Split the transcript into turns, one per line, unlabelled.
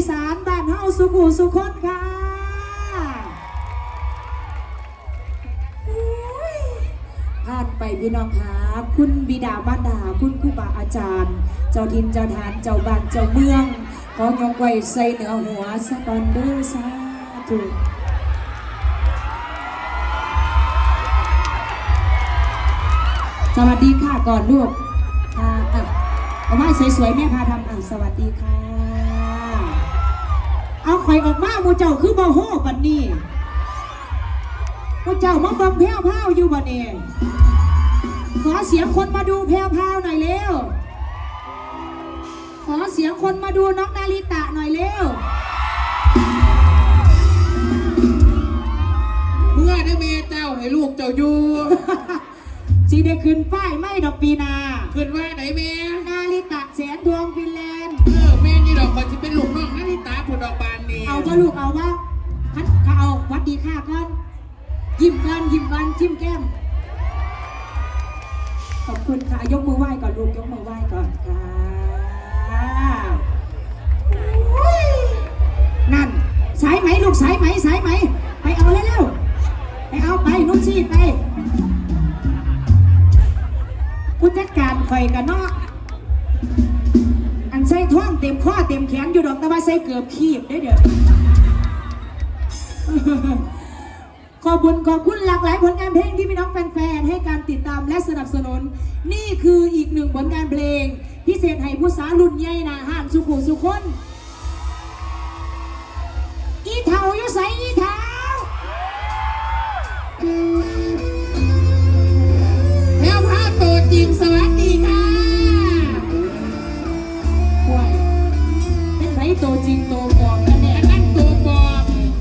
อีสานบ้านเฮาสุขุสุคนค่ะอุ้ยผ่านไปพี่น้องครับคุณบิดามารดา คุณครูบาอาจารย์ เจ้าทินเจ้าทานเจ้าบ้านเจ้าเมืองขอยกไว้ใส่เหนือหัวสะกอนเด้อสาธุสวัสดีค่ะก่อนลูกค่ะอะเอาไม้สวยๆแม่พาทำอะสวัสดีค่ะ ข่อยออกมาหมูเจ้าคือบ่โหปันนี้หมูเจ้ามาเบิ่งแพ้วพราวอยู่บ่เนี่ยขอเสียงคนมาดูแพ้วพราวหน่อยเร็ว ขอเสียงคนมาดูน้องนาริตะหน่อยเร็ว
เมื่อได้เมเจ้าให้ลูกเจ้าอยู่
สีได้ขึ้นป้ายไม่ดอกปีนา
ขึ้นว่าไหนแม่
นาริตะแสนด
เอา
ว่ลูกเอาว่าคันเขาเอาวัดดีค่ะก่อนยิ้มกันยิ้มกันจิ้มแก้ม ขอบคุณค่ะยกมือไหว้ก่อนลูกยกมือไหว้ก่อนค่ะอุ๊ยนั่นสายไหมลูกสายไหมสายไหม ไปเอาเร็วๆไปเอาไปนุชีไปผู้จัดการคอยกันเนาะ ใส่ท้องเต็มข้อเต็มแขนอยู่ดอกแต่ว่าใส่เกือบขีบได้เดี๋ยวขอบุญขอบคุณหลากหลายผลงานเพลงที่พี่น้องแฟนๆให้การติดตามและสนับสนุน นี่คืออีกหนึ่งผลงานเพลงพิเศษให้ผู้สารุ่นใหญ่นาห้ามสุขุสุ
ขคน
ป่วยเ